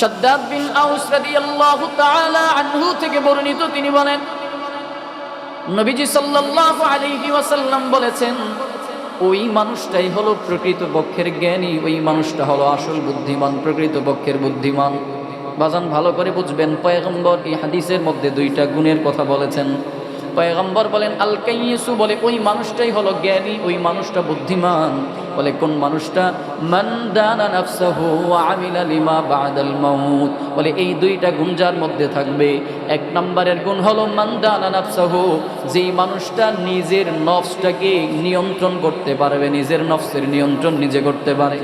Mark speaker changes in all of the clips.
Speaker 1: সাদ্দাদ বিন আউস রাদিয়াল্লাহু তাআলা আনহু থেকে বর্ণিত, তিনি বলেন, নবীজি সাল্লাল্লাহু আলাইহি ওয়াসাল্লাম বলেছেন, ওই মানুষটাই হলো প্রকৃত পক্ষের জ্ঞানী, ওই মানুষটা হলো আসল বুদ্ধিমান, প্রকৃত পক্ষের বুদ্ধিমান। বাজান, ভালো করে বুঝবেন, পয়গম্বর এই হাদিসের মধ্যে দুইটা গুণের কথা বলেছেন। পয়গম্বর বলেন আল কাইয়িসু বলে, ওই মানুষটাই হলো জ্ঞানী, ওই মানুষটা বুদ্ধিমান। বলে, কোন মানুষটা, মান বলে, এই দুইটা গুণ যার মধ্যে থাকবে, এক নম্বরের গুণ হলো, মান দানা নাফসাহু যেই মানুষটা নিজের নফসটাকে নিয়ন্ত্রণ করতে পারবে, নিজের নফসের নিয়ন্ত্রণ নিজে করতে পারে।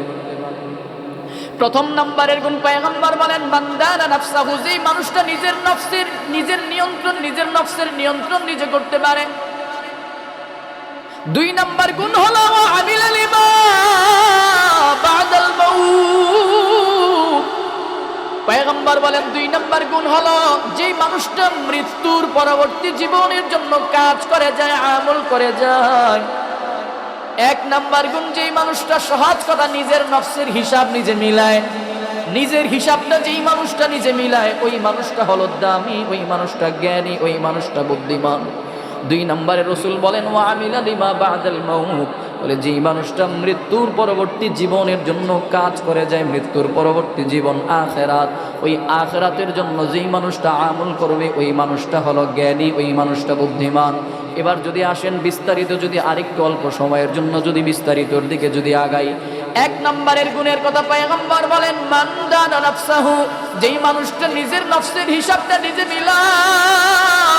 Speaker 1: প্রথম নাম্বারের গুণ পয়গম্বর বলেন বান্দারা নাফসাহু যেই মানুষটা নিজের নফসের, নিজের নিয়ন্ত্রণ, নিজের নফসের নিয়ন্ত্রণ নিজে করতে পারে। দুই নাম্বার গুণ হলো পয়গম্বর বলেন, দুই নাম্বার গুণ হলো যেই মানুষটা মৃত্যুর পরবর্তী জীবনের জন্য কাজ করে যায়, আমল করে যায়। এক নাম্বার গুণ যেই মানুষটা সহজ কথা নিজের নফসের হিসাব নিজে মিলায়। নিজের হিসাবটা যেই মানুষটা নিজে মিলায়, ওই মানুষটা হলো দামি, ওই মানুষটা জ্ঞানী, ওই মানুষটা বুদ্ধিমান। দুই নম্বরে রসুল বলেন ও আমিলা লিমা বাদাল মাউত। বলে, যেই মানুষটা মৃত্যুর পরবর্তী জীবনের জন্য কাজ করে যায়, মৃত্যুর পরবর্তী জীবন আখেরাত। ওই আখেরাতের জন্য যেই মানুষটা আমল করবে, ওই মানুষটা হলো জ্ঞানী, ওই মানুষটা বুদ্ধিমান। এবার যদি আসেন, বিস্তারিত যদি আরেকটু অল্প সময়ের জন্য যদি বিস্তারিতর দিকে যদি আগাই। এক নম্বরের গুণের কথা পয়গম্বর বলেন মান্দান নফসাহু। যেই মানুষটা নিজের নফসের হিসাবটা নিজে মিলায়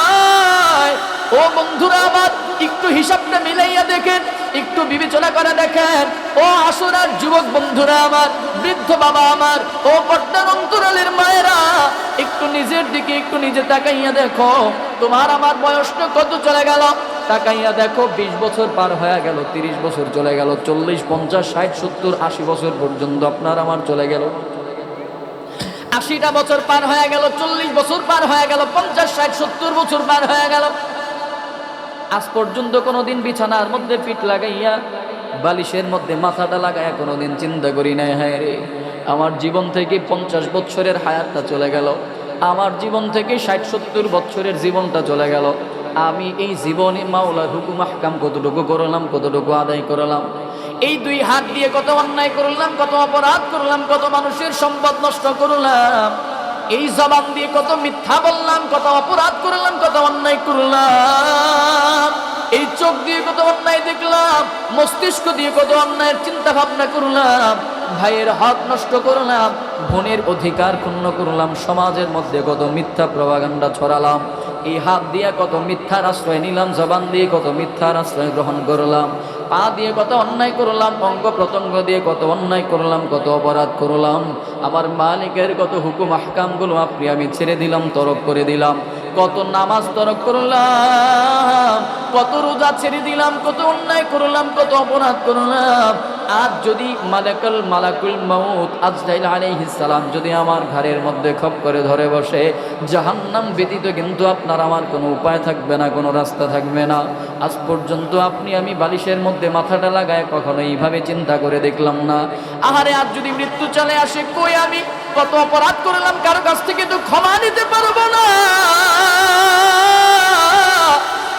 Speaker 1: ও বন্ধুরা আমার, একটু হিসাবটা মিলাইয়া দেখেন, একটু বিবেচনা করে দেখেন। ও আসরার যুবক বন্ধুরা আমার, বৃদ্ধ বাবা আমার, ও পর্দার অন্তরালের মায়েরা, একটু নিজের দিকে একটু নিজে তাকাইয়া দেখো। তোমার আমার বয়সটা কত চলে গেল? তাকাইয়া দেখো, বিশ বছর পার হয়ে গেল, তিরিশ বছর চলে গেল, চল্লিশ, পঞ্চাশ, ষাট, সত্তর, আশি বছর পর্যন্ত আপনার আমার চলে গেল। আশিটা বছর পার হয়ে গেল, চল্লিশ বছর পার হয়ে গেল, পঞ্চাশ, ষাট, সত্তর বছর পার হয়ে গেল। আজ পর্যন্ত কোনোদিন বিছানার মধ্যে পিঠ লাগাইয়া, বালিশের মধ্যে মাথাটা লাগাইয়া কোনোদিন চিন্তা করি নাই, হায় রে। আমার জীবন থেকে পঞ্চাশ বছরের হায়াতটা চলে গেল। আমার জীবন থেকে ষাট সত্তর বছরের জীবনটা চলে গেল। আমি এই জীবনে মাওলার হুকুম আহকাম কতটুকু করলাম, কতটুকু আদায় করলাম। এই দুই হাত দিয়ে কত অন্যায় করলাম, কত অপরাধ করলাম, কত মানুষের সম্পদ নষ্ট করলাম। এই জবান দিয়ে কত মিথ্যা বললাম, কত অপরাধ করলাম, কত অন্যায় করলাম। এই চোখ দিয়ে কত অন্যায় দেখলাম, মস্তিষ্ক দিয়ে কত অন্যায়ের চিন্তা ভাবনা করলাম। ভাইয়ের হক নষ্ট করলাম, বোনের অধিকার ক্ষুণ্ণ করলাম, সমাজের মধ্যে কত মিথ্যা প্রভাগান্ডা ছড়ালাম। এই হাত দিয়ে কত মিথ্যার আশ্রয় নিলাম, জবান দিয়ে কত মিথ্যার আশ্রয় গ্রহণ করলাম। পা দিয়ে কত অন্যায় করলাম অঙ্গ প্রত্যঙ্গ দিয়ে কত অন্যায় করলাম, কত অপরাধ করলাম। আমার মালিকের কত হুকুম, আহকামগুলো আপনি, আমি ছেড়ে দিলাম, তরক করে দিলাম। কত নামাজ তরক করলাম, কত রোজা ছেড়ে দিলাম, কত অন্যায় করলাম, কত অপরাধ করলাম। আজ যদি মালাকুল মালাকুল মাউত আজরাইল আলাইহিস সালাম যদি আমার ঘরের মধ্যে খপ করে ধরে বসে, জাহান্নাম ব্যতীত কিন্তু আপনার আমার কোনো উপায় থাকবে না, কোনো রাস্তা থাকবে না। আজ পর্যন্ত আপনি আমি বালিশের মধ্যে মাথাটা লাগায় কখনো এইভাবে চিন্তা করে দেখলাম না। আহারে, আজ যদি মৃত্যু চলে আসে, কই আমি? কত অপরাধ করলাম কারো কাছ থেকে তো ক্ষমা নিতে পারবো না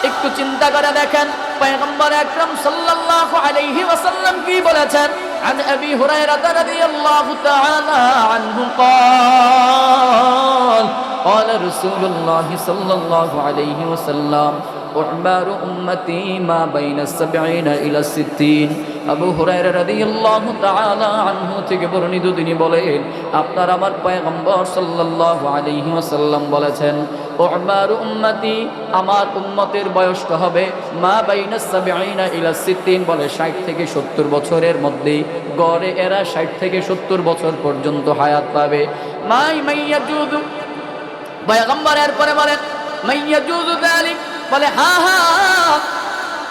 Speaker 1: একটু চিন্তা করে দেখেন পয়গম্বর আকরাম সাল্লাল্লাহু আলাইহি ওয়াসাল্লাম কি বলেছেন عن ابي هريره رضي الله تعالى عنه قال قال رسول الله صلى الله عليه وسلم أعمار أمتي ما بين السبعين إلى الستين আবু হুরায়রা রাদিয়াল্লাহু তাআলা আনহু থেকে বর্ণিত তিনি বলেন আপনার আমার পয়গম্বর সাল্লাল্লাহু আলাইহি ওয়াসাল্লাম বলেছেন উমার উম্মতি আমার উম্মতের বয়সটা হবে মা বাইনা সাবিঈনা ইলা সিত্তিন বলে 60 থেকে 70 বছরের মধ্যে গড়ে এরা 60 থেকে 70 বছর পর্যন্ত হায়াত পাবে মাই মাইয়াজুদু পয়গম্বর এরপরে বলেন মাইয়াজুদু যালিক বলে হ্যাঁ হ্যাঁ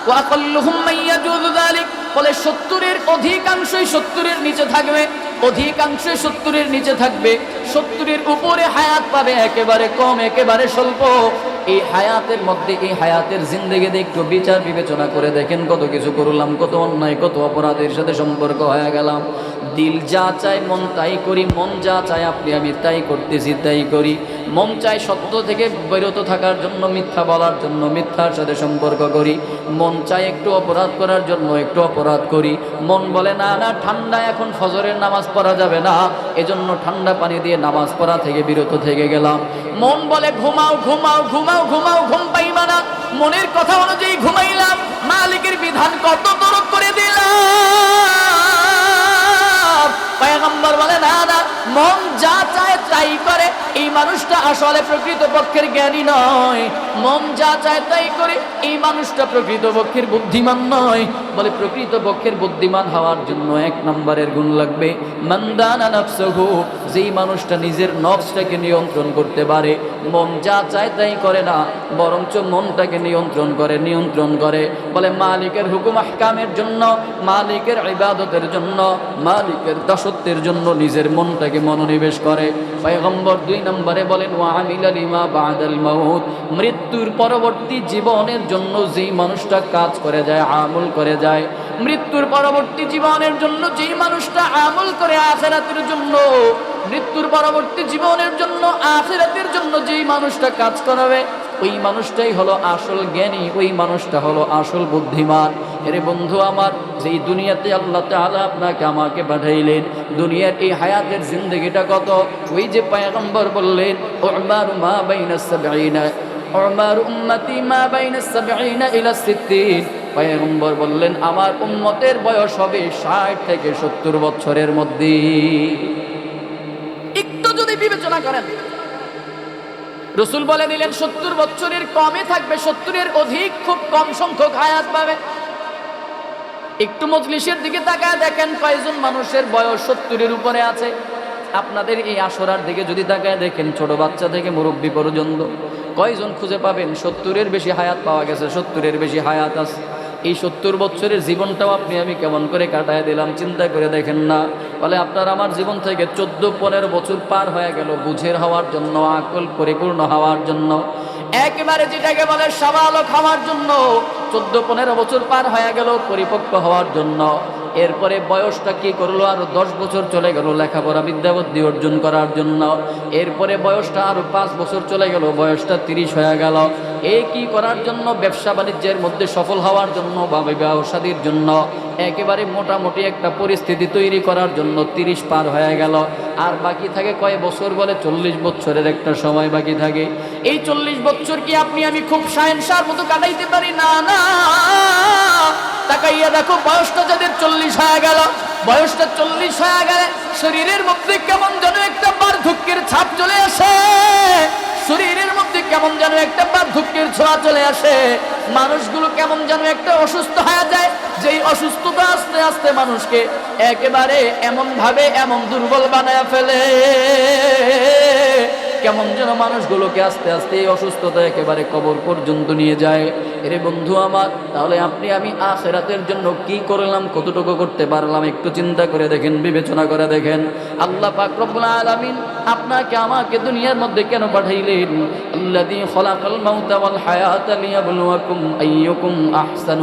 Speaker 1: ওয়াকাল্লুহুম মাইয়াজুদু যালিক বলে সত্তরের অধিকাংশই সত্তরের নিচে থাকবে, অধিকাংশই সত্তরের নিচে থাকবে। সত্তরের উপরে হায়াত পাবে একেবারে কম, একেবারে স্বল্প। এই হায়াতের মধ্যে, এই হায়াতের জিন্দগিতে একটু বিচার বিবেচনা করে দেখেন কত কিছু করলাম, কত অন্যায়, কত অপরাধের সাথে সম্পর্ক হয়ে গেলাম। দিল যা চায়, মন তাই করি, মন যা চায়, আপনি আমি তাই করতেছি, তাই করি। মন চায় সত্য থেকে বিরত থাকার জন্য, মিথ্যা বলার জন্য, মিথ্যার সাথে সম্পর্ক করি। মন চায় একটু অপরাধ করার জন্য, একটু অপরাধ করি। মন বলে, না না, ঠান্ডা, এখন ফজরের নামাজ পড়া যাবে না। এজন্য ঠান্ডা পানি দিয়ে নামাজ পড়া থেকে বিরত থেকে গেলাম। মন বলে, ঘুমাও ঘুমাও ঘুমাও ঘুমাও, ঘুম পাইবা না। মনের কথা অনুযায়ী ঘুমাইলাম। মালিকের বিধান কত তরক করে দিলাম। পয়গম্বর বলে, না না মন যা চায় তাই করে। এই মানুষটা আসলে প্রকৃত পক্ষের জ্ঞানী নয়। মন যা চায় তাই করে, এই মানুষটা প্রকৃত পক্ষের বুদ্ধিমান নয়। বলে প্রকৃত পক্ষের বুদ্ধিমান হওয়ার জন্য এক নম্বরের গুণ লাগবে। মন্দানা নফসহু, যেই মানুষটা নিজের নফসটাকে নিয়ন্ত্রণ করতে পারে, মন যা চায় তাই করে না, বরঞ্চ মনটাকে নিয়ন্ত্রণ করে নিয়ন্ত্রণ করে। বলে মালিকের হুকুম আহকামের জন্য, মালিকের ইবাদতের জন্য, মালিকের দাসত্বের জন্য নিজের মনটাকে মনোনিবেশ করে। পয়গম্বর দুই নম্বরে বলেন ওয়ামিল লিমা বাদাল মাউত। মৃত্যুর পরবর্তী জীবনের জন্য যেই মানুষটা কাজ করে যায়, আমল করে যায়, মৃত্যুর পরবর্তী জীবনের জন্য যেই মানুষটা আমল করে আখেরাতের জন্য, মৃত্যুর পরবর্তী জীবনের জন্য আখেরাতের জন্য যেই মানুষটা কাজ করাবে ওই মানুষটাই হলো আসল জ্ঞানী, ওই মানুষটা হলো আসল বুদ্ধিমান। এরে বন্ধু আমার, যেই দুনিয়াতে আল্লাহ তাআলা আপনাকে আমাকে পাঠাইলেন, দুনিয়ার এই হায়াতের জিন্দগিটা কত? ওই যে পায়গম্বর বললেন, উমার মা বাইনাস সাবঈনা, উমার উম্মতি মা বাইনাস সাবঈনা ইলা সিত্তিন পয়গম্বর বললেন, আমার উম্মতের বয়স হবে ষাট থেকে সত্তর বছরের মধ্যে। একটু যদি বিবেচনা করেন রসুল বলে দিলেন, সত্তর বছরের কমে থাকবে, সত্তরের অধিক খুব কম সংখ্যক হায়াত পাবে। একটু মজলিসের দিকে তাকায় দেখেন কয়েকজন মানুষের বয়স সত্তরের উপরে আছে। আপনাদের এই আসরার দিকে যদি তাকায় দেখেন, ছোট বাচ্চা থেকে মুরব্বী পর্যন্ত কয়জন খুঁজে পাবেন? সত্তরের বেশি হায়াত পাওয়া গেছে, সত্তরের বেশি হায়াত আছে। এই সত্তর বছরের জীবনটাও আপনি আমি কেমন করে কাটায় দিলাম, চিন্তা করে দেখেন না। বলে আপনার আমার জীবন থেকে চোদ্দ পনেরো বছর পার হয়ে গেল বুঝের হওয়ার জন্য, আকল পরিপূর্ণ হওয়ার জন্য। একেবারে যেটাকে বলে সাবালক হওয়ার জন্য, চোদ্দ পনেরো বছর পার হয়ে গেল পরিপক্ক হওয়ার জন্য। এরপরে বয়সটা কি করল? আরও দশ বছর চলে গেল লেখাপড়া, বিদ্যাবুদ্ধি অর্জন করার জন্য। এরপরে বয়সটা আরও পাঁচ বছর চলে গেল, বয়সটা তিরিশ হয়ে গেল। এই কি করার জন্য? ব্যবসা বাণিজ্যের মধ্যে সফল হওয়ার জন্য বা বিবাহ শাদীর জন্য। একেবারে মোটামুটি একটা পরিস্থিতি তৈরি করার জন্য তিরিশ পার হয়ে গেল। আর বাকি থাকে কয় বছর বলে? চল্লিশ বছরের একটা সময় বাকি থাকে। এই চল্লিশ বছর কি আপনি আমি খুব সায়েন্সার মতো কাটাইতে পারি? না না। দেখো, বয়সটা যাদের চল্লিশ হয়ে গেল, বয়সটা চল্লিশ হয়ে গেলে শরীরের মধ্যে কেমন যেন একটা বার্ধক্যের ছাপ চলে আসে। শরীরের মধ্যে কেমন যেন একটা বার্ধক্যের ছোঁয়া চলে আসে। মানুষগুলো কেমন যেন একটা অসুস্থ হয়ে যায়। যেই অসুস্থতা আস্তে আস্তে মানুষকে একেবারে এমন ভাবে এমন দুর্বল বানায় ফেলে। কেমন যেন মানুষগুলোকে আস্তে আস্তে এই অসুস্থতা একেবারে কবর পর্যন্ত নিয়ে যায়। এরে বন্ধু আমার, তাহলে আপনি আমি আখেরাতের জন্য কি করলাম, কতটুকু করতে পারলাম, একটু চিন্তা করে দেখেন, বিবেচনা করে দেখেন। আল্লাহ পাক রব্বুল আলামিন আপনাকে, আমাকে দুনিয়ার মধ্যে কেন পাঠাইলেন?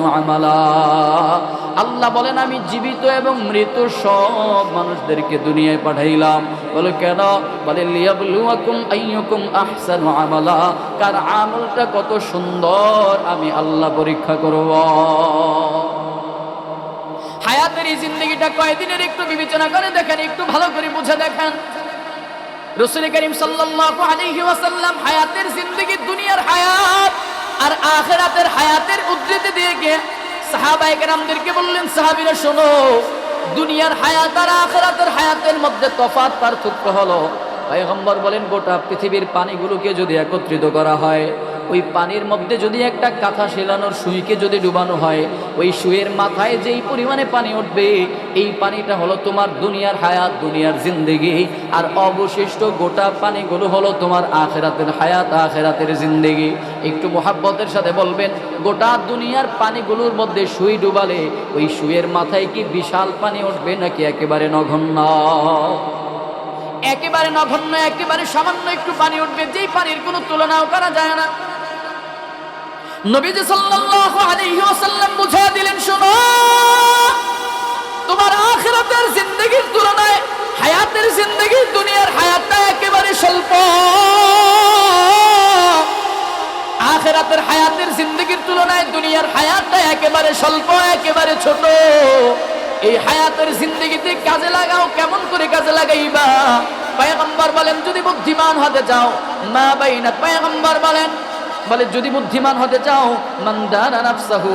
Speaker 1: আমালা। আল্লাহ বলেন, আমি জীবিত এবং মৃত সব মানুষদেরকে দুনিয়ায় পাঠাইলাম। বলে, কেন? বলে, লিয়াবলুয়াকুম আইয়ুকুম আহসানু আমালা, কার আমলটা কত সুন্দর, আমি আল্লাহ পরীক্ষা করব। হায়াতের এই জিন্দগিটা কয়দিনের একটু বিবেচনা করে দেখেন, একটু ভালো করে বুঝে দেখেন। রসুল করিম সাল্লাল্লাহু আলাইহি ওয়াসাল্লাম হায়াতের জিন্দগি, দুনিয়ার হায়াত আর আখিরাতের হায়াতের উদ্ধৃতি দিয়ে গিয়ে সাহাবায়ে কেরামদেরকে বললেন, সাহাবীরা, শোনো, দুনিয়ার হায়াত আর আখিরাতের হায়াতের মধ্যে তফাৎ পার্থক্য হলো। পয়গম্বর বলেন, গোটা পৃথিবীর পানিগুলোকে যদি একত্রিত করা হয়, ওই পানির মধ্যে যদি একটা কাঁথা সেলানোর সুইকে যদি ডুবানো হয়, ওই সুইয়ের মাথায় যেই পরিমাণে পানি উঠবে, এই পানিটা হলো তোমার দুনিয়ার হায়াত, দুনিয়ার জিন্দেগি। আর অবশিষ্ট গোটা পানিগুলো হলো তোমার আখেরাতের হায়াত, আখেরাতের জিন্দেগি। একটু মোহাব্বতের সাথে বলবেন, গোটা দুনিয়ার পানিগুলোর মধ্যে সুই ডুবালে, ওই সুইয়ের মাথায় কি বিশাল পানি উঠবে নাকি একেবারে নগণ্য? একেবারে নগণ্য, একেবারে সামান্য একটু পানি উঠবে, যেই পানির কোনো তুলনাও করা যায় না। নবীজি সাল্লাল্লাহু আলাইহি দিলেন, শোনো, তোমার আখিরাতের জিন্দগির তুলনায় হায়াতের জিন্দগি দুনিয়ার হায়াতটা একেবারে স্বল্প। আখেরাতের হায়াতের জিন্দগির তুলনায় দুনিয়ার হায়াতটা একেবারে স্বল্প, একেবারে ছোট। এই হায়াতের জিন্দগিতে কাজে লাগাও, কেমন করে কাজে লাগাইবা? পায়গম্বর বলেন, যদি বুদ্ধিমান হতে চাও, মা বাইনা পায়গম্বর বলেন, বলে, যদি বুদ্ধিমান হতে চাও মান্দারা নাফসাহু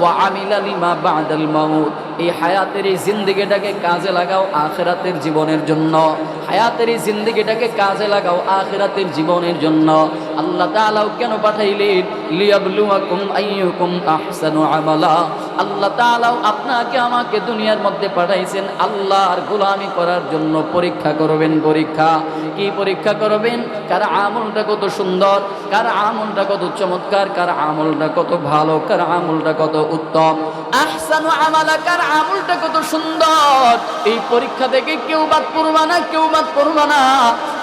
Speaker 1: ওয়া আমিলা লিমা বাদাল মাউত। এই হায়াতের এই জিন্দগিটাকে কাজে লাগাও আখেরাতের জীবনের জন্য। হায়াতের এই জিন্দগিটাকে কাজে লাগাও আখেরাতের জীবনের জন্য। আল্লাহ তাআলাও কেন পাঠাইলেন? আল্লাহ তাআলাও আপনাকে আমাকে দুনিয়ার মধ্যে পাঠাইছেন আল্লাহর গোলামি করার জন্য। পরীক্ষা করবেন পরীক্ষা। কি পরীক্ষা করবেন? কার আমলটা কত সুন্দর? কার আমলটা কত চমৎকার? কার আমলটা কত ভালো? কার আমলটা কত উত্তম? আহসানু আমালাকার আমলটা কত সুন্দর। এই পরীক্ষা থেকে কেউ বাদ পড়বা না, কেউ বাদ পড়বা না।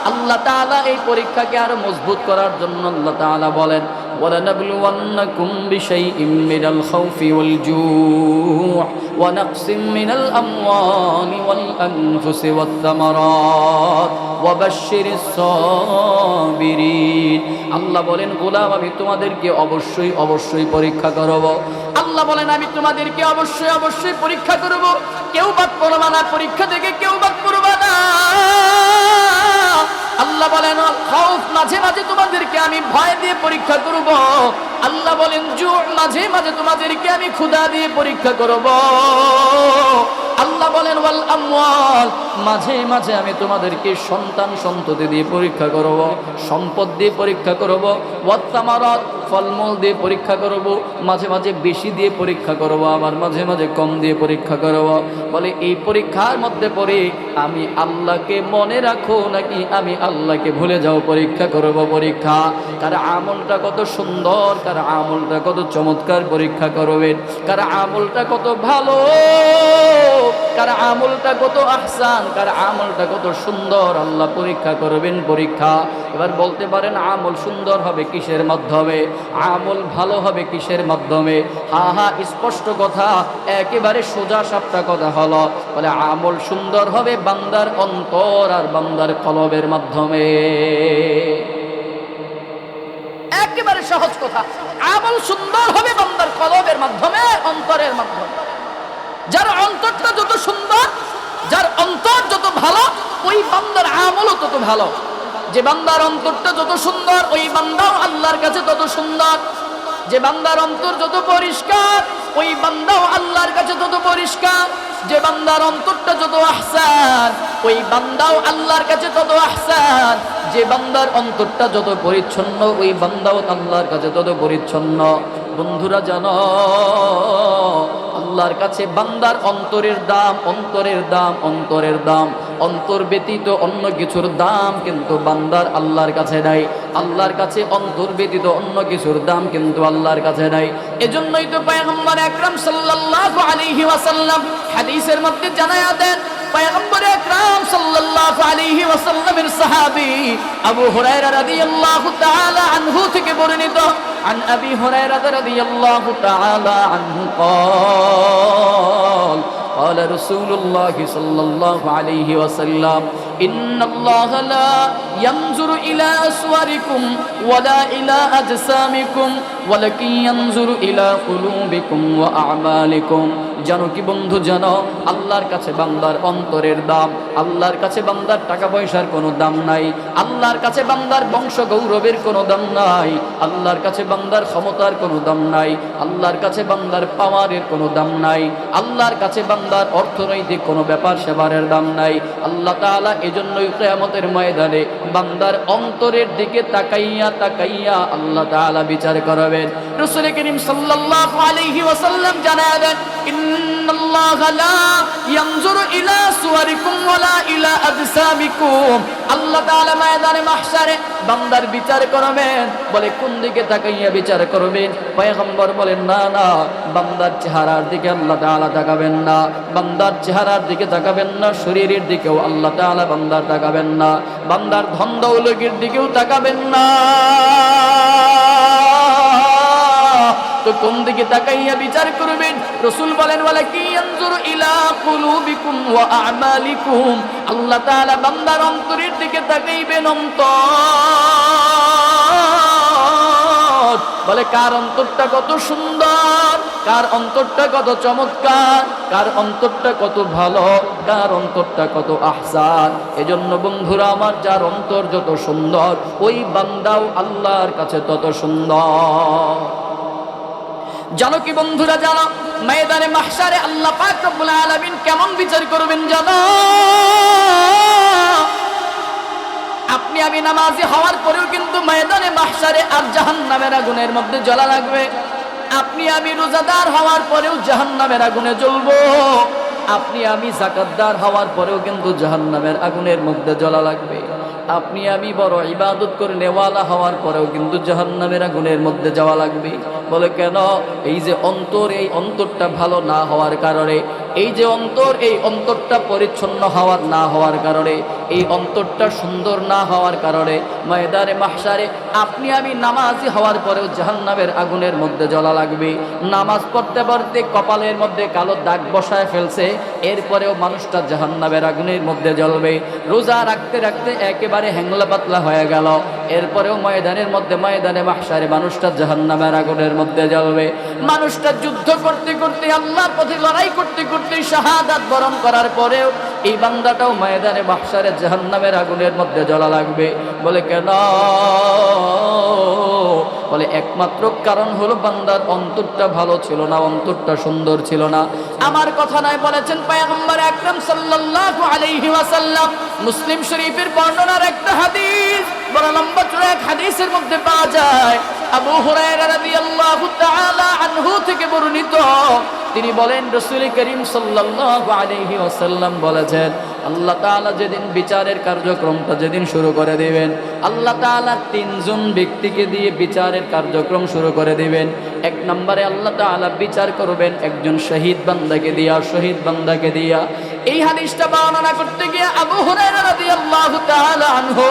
Speaker 1: আল্লাহ তাআলা এই পরীক্ষাকে আরও মজবুত করার জন্য আল্লাহ তাআলা বলেন ولنبلونكم بشيء من الخوف والجوع ونقص من الأموال والأنفس والثمرات وبشر الصابرين আল্লাহ বলেন গোলাম আমি তোমাদেরকে অবশ্যই অবশ্যই পরীক্ষা করব আল্লাহ বলেন আমি তোমাদেরকে অবশ্যই অবশ্যই পরীক্ষা করব কেউ বাদ পড়বা না পরীক্ষা থেকে কেউ বাদ পড়বা মাঝে মাঝে তোমাদেরকে আমি ভয় দিয়ে পরীক্ষা করব। আল্লাহ বলেন জোর মাঝে মাঝে তোমাদেরকে আমি ক্ষুধা দিয়ে পরীক্ষা করব। আল্লাহ বলেন, ওয়াল আমওয়াল মাঝে মাঝে আমি তোমাদেরকে সন্তান সন্ততি দিয়ে পরীক্ষা করব, সম্পদ দিয়ে পরীক্ষা করব, ওয়াত্তামারাত, ফলমূল দিয়ে পরীক্ষা করব, মাঝে মাঝে বেশি দিয়ে পরীক্ষা করব, আবার মাঝে মাঝে কম দিয়ে পরীক্ষা করব। বলে এই পরীক্ষার মধ্যে পড়ে আমি আল্লাহকে মনে রাখো নাকি আমি আল্লাহকে ভুলে যাও পরীক্ষা করব পরীক্ষা? কার আমলটা কত সুন্দর, কার আমলটা কত চমৎকার পরীক্ষা করবেন, কার আমলটা কত ভালো, কার আমলটা কত আহসান কার আমলটা কত সুন্দর, আল্লাহ পরীক্ষা করবেন পরীক্ষা। এবার বলতে পারেন, আমল সুন্দর হবে কিসের মাধ্যমে? আমল ভালো হবে কিসের মাধ্যমে? হা হা, স্পষ্ট কথা, একেবারে সোজা সাপটা কথা হলো। বলে, আমল সুন্দর হবে বান্দার অন্তর আর বান্দার কলবের মাধ্যমে। একেবারে সহজ কথা, আমল সুন্দর হবে বান্দার কলবের মাধ্যমে, অন্তরের মাধ্যমে। যার অন্তরটা যত সুন্দর যার অন্তর যত ভালো, ওই বান্দার আমলও তত ভালো। যে বান্দার অন্তরটা যত সুন্দর, ওই বান্দাও আল্লাহর কাছে তত সুন্দর। যে বান্দার অন্তর যত পরিষ্কার, ওই বান্দাও আল্লাহর কাছে তত পরিষ্কার। যে বান্দার অন্তরটা যত আহসান, ওই বান্দাও আল্লাহর কাছে তত আহসান। যে বান্দার অন্তরটা যত পরিচ্ছন্ন, ওই বান্দাও আল্লাহর কাছে তত পরিচ্ছন্ন। বন্ধুরা জানো আল্লাহর কাছে বান্দার অন্তরের দাম অন্তরের দাম অন্তরের দাম। অন্তর ব্যতীত অন্য কিছুর দাম কিন্তু বান্দার আল্লাহর কাছে নাই। আল্লাহর কাছে অন্তর ব্যতীত অন্য কিছুর দাম কিন্তু আল্লাহর কাছে নাই। এজন্যই তো পয়গম্বর আকরাম সাল্লাল্লাহু আলাইহি ওয়াসাল্লাম হাদিসের মধ্যে জানায়া দেন পয়গম্বর আকরাম সাল্লাল্লাহু আলাইহি ওয়াসাল্লামের সাহাবী আবু হুরায়রা রাদিয়াল্লাহু তাআলা আনহু থেকে বর্ণিত عن أبي هريرة رضي الله تعالى عنه قال قال رسول الله صلى الله عليه وسلم إن الله لا ينظر إلى أسواركم ولا إلى أجسامكم ولكن ينظر إلى قلوبكم وأعمالكم জানো কি বন্ধু জানো? আল্লাহর কাছে বান্দার অন্তরের দাম। আল্লাহর কাছে বান্দার টাকা পয়সার কোনো দাম নাই। আল্লাহর কাছে বান্দার বংশ গৌরবের কোনো দাম নাই। আল্লাহর কাছে বান্দার ক্ষমতার কোনো দাম নাই। আল্লাহর কাছে বান্দার পাওয়ারের কোনো দাম নাই। আল্লাহর কাছে বান্দার অর্থনৈতিক কোনো ব্যাপার সেবারের দাম নাই। আল্লাহ তাআলা এজন্যই কিয়ামতের ময়দানে বান্দার অন্তরের দিকে তাকাইয়া তাকাইয়া আল্লাহ তাআলা বিচার করাবেন। রাসূল করিম সাল্লাল্লাহু আলাইহি ওয়াসাল্লাম জানাবেন ইলা সুওয়ারিকুম ওয়ালা ইলা আজসামিকুম আল্লাহ তাআলা ময়দানে মাহশারে বান্দার বিচার করবেন, বলে কোন দিকে তাকাইয়া বিচার করবেন? পয়গম্বর বলেন, না না, বান্দার চেহারার দিকে আল্লাহ তাআলা তাকাবেন না, বান্দার চেহারার দিকে তাকাবেন না, শরীরের দিকেও আল্লাহ তাআলা বান্দার তাকাবেন না, বান্দার ধন দৌলতের দিকেও তাকাবেন না। তো কোন দিকে তাকাইয়া বিচার করবেন? রসুল বলেন বলে কি আনজুরু ইলা কুলুবিকুম ওয়া আমালিকুম? আল্লাহ তাআলা বান্দার অন্তরের দিকে তাকাইবেন অন্তর। বলে, কার অন্তরটা কত সুন্দর? কার অন্তরটা কত চমৎকার? কার অন্তরটা কত ভালো? কার অন্তরটা কত আহসান? এজন্য বন্ধুরা, আমার যার অন্তর যত সুন্দর, ওই বান্দাও আল্লাহর কাছে তত সুন্দর। জানো কি বন্ধুরা জানো? ময়দানে মাহশারে আল্লাহ পাক রব্বুল আলামিন কেমন বিচার করবেন জানো? আপনি আমি নামাজি হওয়ার পরেও কিন্তু ময়দানে মাহশারে আর জাহান্নামের আগুনের মধ্যে জ্বলা লাগবে। আপনি আমি রোজাদার হওয়ার পরেও জাহান্নামের আগুনে জ্বলবো। আপনি আমি জাকাতদার হওয়ার পরেও কিন্তু জাহান্নামের আগুনের মধ্যে জ্বলা লাগবে। আপনি আমি বড় ইবাদত করে নেওয়ালা হওয়ার পরেও কিন্তু জাহান্নামের আগুনের মধ্যে যাওয়া লাগবে। বলে কেন? এই যে অন্তর, এই অন্তরটা ভালো না হওয়ার কারণে, এই যে অন্তর, এই অন্তরটা পরিচ্ছন্ন হওয়ার না হওয়ার কারণে এই অন্তরটা সুন্দর না হওয়ার কারণে ময়দানে মাহসারে আপনি আমি নামাজি হওয়ার পরেও জাহান্নামের আগুনের মধ্যে জ্বলা লাগবে। নামাজ পড়তে পড়তে কপালের মধ্যে কালো দাগ বসায় ফেলছে, এরপরেও মানুষটা জাহান্নামের আগুনের মধ্যে জ্বলবে। রোজা রাখতে রাখতে একেবারে হ্যাংলা পাতলা হয়ে গেল। এরপরেও ময়দানের মধ্যে, ময়দানে মাহসারে মানুষটা জাহান্নামের আগুনের মধ্যে জ্বলবে। মানুষটা যুদ্ধ করতে করতে, আল্লাহর পথে লড়াই করতে করতে শাহাদাত বরণ করার পরেও এই বান্দাটাও ময়দানে মাহসারে জাহান্নামের আগুনের মধ্যে জ্বলা লাগবে। বলে, কেন? বলে, একমাত্র কারণ হলো বান্দার অন্তরটা ভালো ছিল না, অন্তরটা সুন্দর ছিল না। আমার কথা নয়, বলেছেন পয়গম্বর আকরাম সাল্লাল্লাহু আলাইহি ওয়াসাল্লাম। মুসলিম শরীফের বর্ণনার একটা হাদিস, বড় লম্বা চূড়া এক হাদিসের মধ্যে পাওয়া যায়। আবু হুরায়রা রাদিয়াল্লাহু তাআলা আনহু থেকে বর্ণিত। তিনি বলেন, রসুল করিম সাল্লাল্লাহু আলাইহি ওয়াসাল্লাম বলেছেন আল্লাহ তাআলা যেদিন বিচারের কার্যক্রমটা যেদিন শুরু করে দিবেন, আল্লাহ তাআলা তিনজন ব্যক্তিকে দিয়ে বিচারের কার্যক্রম শুরু করে দিবেন। এক নম্বরে আল্লাহ তাআলা বিচার করবেন একজন শহীদ বান্দাকে দিয়া, শহীদ বান্দাকে দিয়া। এই হাদিসটা বর্ণনা করতে গিয়ে আবু রাদিয়াল্লাহু তাআলা আনহু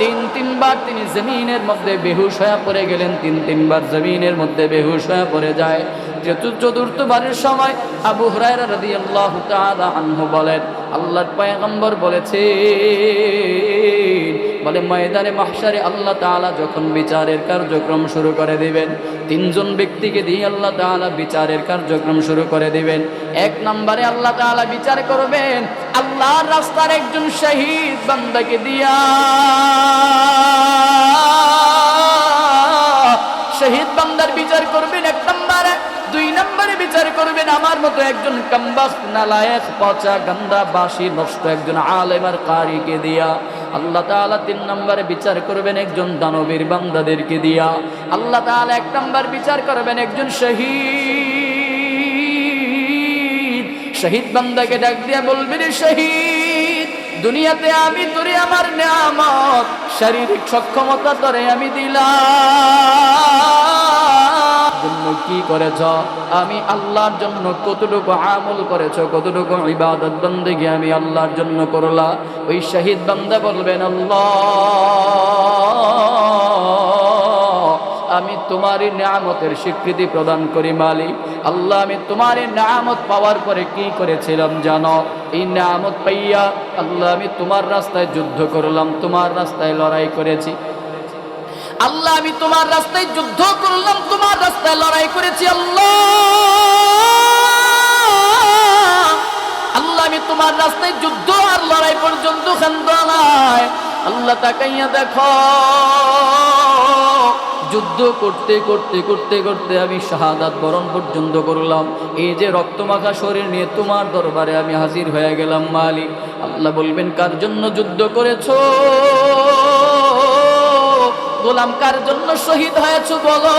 Speaker 1: তিন তিনবার তিনি জমিনের মধ্যে বেহুশ হয়ে পড়ে গেলেন, তিন তিনবার জমিনের মধ্যে বেহুশ হয়ে পড়ে যায়। চতুর্থবারের সময় আবু হুরায়রা রাদিয়াল্লাহু তাআলা আনহু বলেন আল্লাহর পয়গম্বর বলেছে বলে ময়দানে মাহশারে আল্লাহ তাআলা যখন বিচারের কার্যক্রম শুরু করে দিবেন, তিনজন ব্যক্তিকে দিয়ে আল্লাহ তাআলা বিচারের কার্যক্রম শুরু করে দিবেন। এক নম্বরে আল্লাহ তাআলা বিচার করবেন, আল্লাহর রাস্তার একজন শহীদ বান্দাকে দিয়া। শহীদ বান্দার বিচার করবেন এক নম্বরে। দুই বিচার করবেন, আমার মতো একজন নালায়েক, পচা, গান্দা বাসি নষ্ট একজন আলেমার কারিকে দিয়া। আল্লাহ তাআলা তিন নম্বরে বিচার করবেন, একজন দানবীর বান্দাদেরকে দিয়া। আল্লাহ তাআলা এক নম্বর বিচার করবেন, একজন শহীদ। শহীদ বান্দাকে ডাক দিয়া বলবেন শহীদ, দুনিয়াতে আমি তোরে আমার নিয়ামত, শারীরিক সক্ষমতা তোরে আমি দিলাম। কি করেছ? আমি আল্লাহর জন্য কতটুকু আমল করেছ, কতটুকু ইবাদত বন্দেগি আমি আল্লাহর জন্য করলা? ওই শহীদ বান্দা বলবেন, আল্লাহ, আমি তোমারই নামতের স্বীকৃতি প্রদান করি মালিক। আল্লাহ, আমি তোমারই নামত পাওয়ার পরে কি করেছিলাম জানো? এই নামত পাইয়া আল্লাহ, আমি তোমার রাস্তায় যুদ্ধ করলাম, তোমার রাস্তায় লড়াই করেছি। আল্লাহ, আমি তোমার রাস্তায় যুদ্ধ করলাম, তোমার রাস্তায় লড়াই করেছি, আল্লাহ। আল্লাহ, আমি তোমার রাস্তায় যুদ্ধ আর লড়াই পর্যন্ত খান্ত নাই। আল্লাহ, তাকাইয়া দেখো। যুদ্ধ করতে করতে করতে করতে আমি শাহাদাত বরণ পর্যন্ত করলাম। এই যে রক্তমাখা শরীর নিয়ে তোমার দরবারে আমি হাজির হয়ে গেলাম, মালিক। আল্লাহ বলবেন, কার জন্য যুদ্ধ করেছ? গোলাম কার জন্য শহীদ হয়েছ বলো?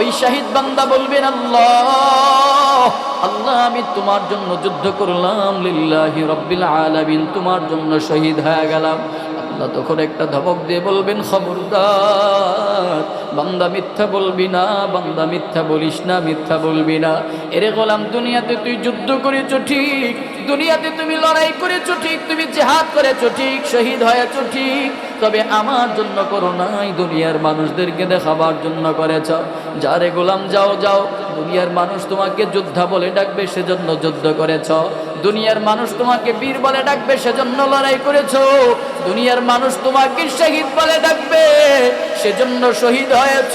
Speaker 1: ওই শহীদ বান্দা বলবেন, আল্লাহ আল্লাহ, আমি তোমার জন্য যুদ্ধ করলাম, লিল্লাহি রব্বিল আলামিন, তোমার জন্য শহীদ হয়ে গেলাম। আল্লাহ তখন একটা ধমক দিয়ে বলবেন, খবরদার, বান্দা মিথ্যা বলবি না, বান্দা মিথ্যা বলিস না, মিথ্যা বলবি না। এরে গোলাম, দুনিয়াতে তুই যুদ্ধ করেছ ঠিক, দুনিয়াতে তুমি লড়াই করেছ ঠিক, তুমি জেহাদ করেছ ঠিক, শহীদ হয়েছো ঠিক। তবে আমার জন্য করো নাই দুনিয়ার মানুষদেরকে দেখাবার জন্য করেছ। যারে গোলাম, যাও যাও। দুনিয়ার মানুষ তোমাকে যোদ্ধা বলে ডাকবে, সেজন্য যুদ্ধ করেছ। দুনিয়ার মানুষ তোমাকে বীর বলে ডাকবে, সেজন্য লড়াই করেছ। দুনিয়ার মানুষ তোমাকে শহীদ বলে ডাকবে, সেজন্য শহীদ হয়েছ।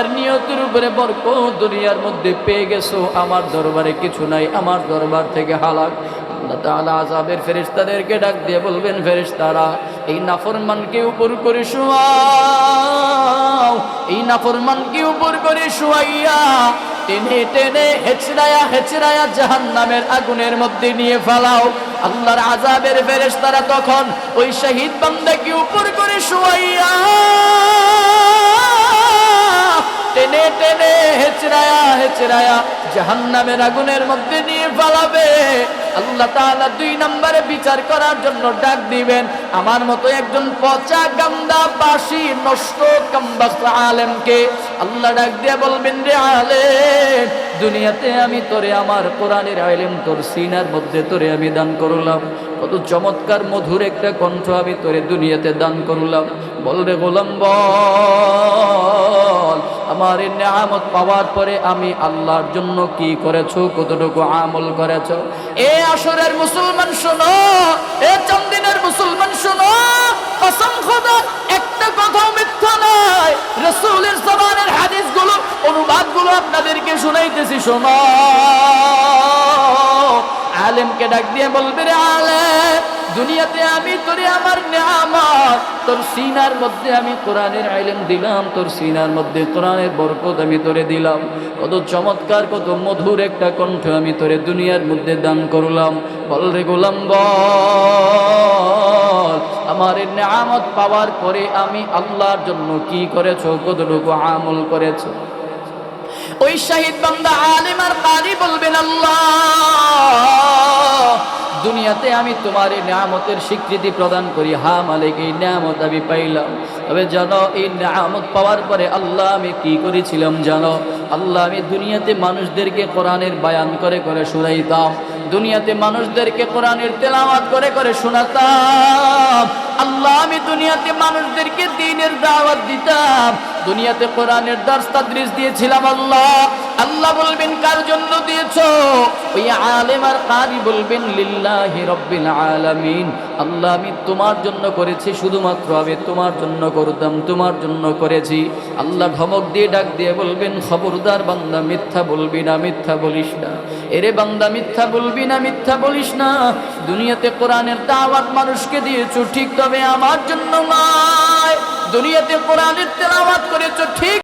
Speaker 1: দুনিয়ার নিয়তের উপরে বরক দুনিয়ার মধ্যে পেয়ে গেছো। আমার দরবারে কিছু নাই, আমার দরবার থেকে হালাক। আল্লাহ তাআলা আযাবের ফেরেশতাদেরকে ডাক দিয়ে বলবেন, ফেরেশতারা, এই নাফরমানকে উপর করে শোয়াও, এই নাফরমানকে উপর করে শোয়াইয়া, টেনে টেনে হেচড়ায়া হেচড়ায়া জাহান্নামের আগুনের মধ্যে নিয়ে ফেলাও। আল্লাহর আযাবের ফেরেশতারা তখন ওই শহীদ বান্দাকে উপর করে শোয়াইয়া টেনে টেনে হেচড়ায়া হেচড়ায়া জাহান্নামের আগুনের মধ্যে নিয়ে ফালাবে। আল্লাহ তাআলা দুই নম্বরে বিচার করার জন্য ডাক দিবেন। আমার মতো একজন পচা গান্দা বাসি নষ্ট কাম্বাস্ত আলেমকে আল্লাহ ডাক দিয়ে বলবেন, রে আলেম, দুনিয়াতে আমি তোরে আমার কোরআনের আলেম তোর সিনার মধ্যে তোরে আমি দান করলাম। কত চমৎকার, মধুর একটা কণ্ঠ আমি তোরে দুনিয়াতে দান করলাম। বল রে গোলাম বল, আমার এই পাওয়ার পরে আমি আল্লাহর জন্য কি করেছ, কতটুকু আমল করেছ? এ আসরের মুসলমান শোনো, এ চন্দিনের মুসলমান শোনো, কসম একটা কথাও মিথ্যা নয়। রসুলের জবানের হাদিসগুলো, অনুবাদগুলো আপনাদেরকে শুনাইতেছি, শোনো। আলেমকে ডাক দিয়ে বলবে রে আলেম দুনিয়াতে আমি তোরে আমার নিয়ামত। তোর সিনার মধ্যে আমি কোরআনের আইলেম দিলাম, তোর সিনার মধ্যে কোরআনের বরকত আমি তোরে দিলাম। কত চমৎকার, কত মধুর একটা কণ্ঠ আমি তোরে দুনিয়ার মধ্যে দান করলাম। বল রে গোলাম আমার নিয়ামত পাওয়ার পরে আমি আল্লাহর জন্য কি করেছ, কতটুকু আমল করেছ? ওই শাহিদ বান্দা, আলিম আর কারি বলবেন, আল্লাহ দুনিয়াতে আমি তোমার এই নিয়ামতের স্বীকৃতি প্রদান করি। হা, মালিক, এই নিয়ামত আমি পাইলাম। তবে জানো, এই নিয়ামত পাওয়ার পরে আল্লাহ আমি কি করেছিলাম জানো? আল্লাহ আমি দুনিয়াতে মানুষদেরকে কোরআনের বায়ান করে করে শোনাইতাম। দুনিয়াতে মানুষদেরকে কোরআনের তেলাওয়াত করে করে শোনাতাম। আল্লাহ আমি দুনিয়াতে মানুষদেরকে দিনের দাওয়াত দিতাম। দুনিয়াতে কোরআনের দর্শ তাদরিস দিয়েছিলাম আল্লাহ। আল্লাহ বলবেন, কার জন্য দিয়েছ? ওই আলেম আর কারি বলবেন, লিল্লাহি রব্বিল আলামিন। আল্লাহ, আমি তোমার জন্য করেছি, শুধুমাত্র আমি তোমার জন্য করতাম, তোমার জন্য করেছি। আল্লাহ ধমক দিয়ে ডাক দিয়ে বলবেন, খবরদার বান্দা, মিথ্যা বলবি না, মিথ্যা বলিস না। এরে বান্দা, মিথ্যা বলবি না, মিথ্যা বলিস না। দুনিয়াতে কোরআনের দাওয়াত মানুষকে দিয়েছ, ঠিক তবে আমার জন্য নয়। দুনিয়াতে কোরআনের তেলাওয়াত করেছ, ঠিক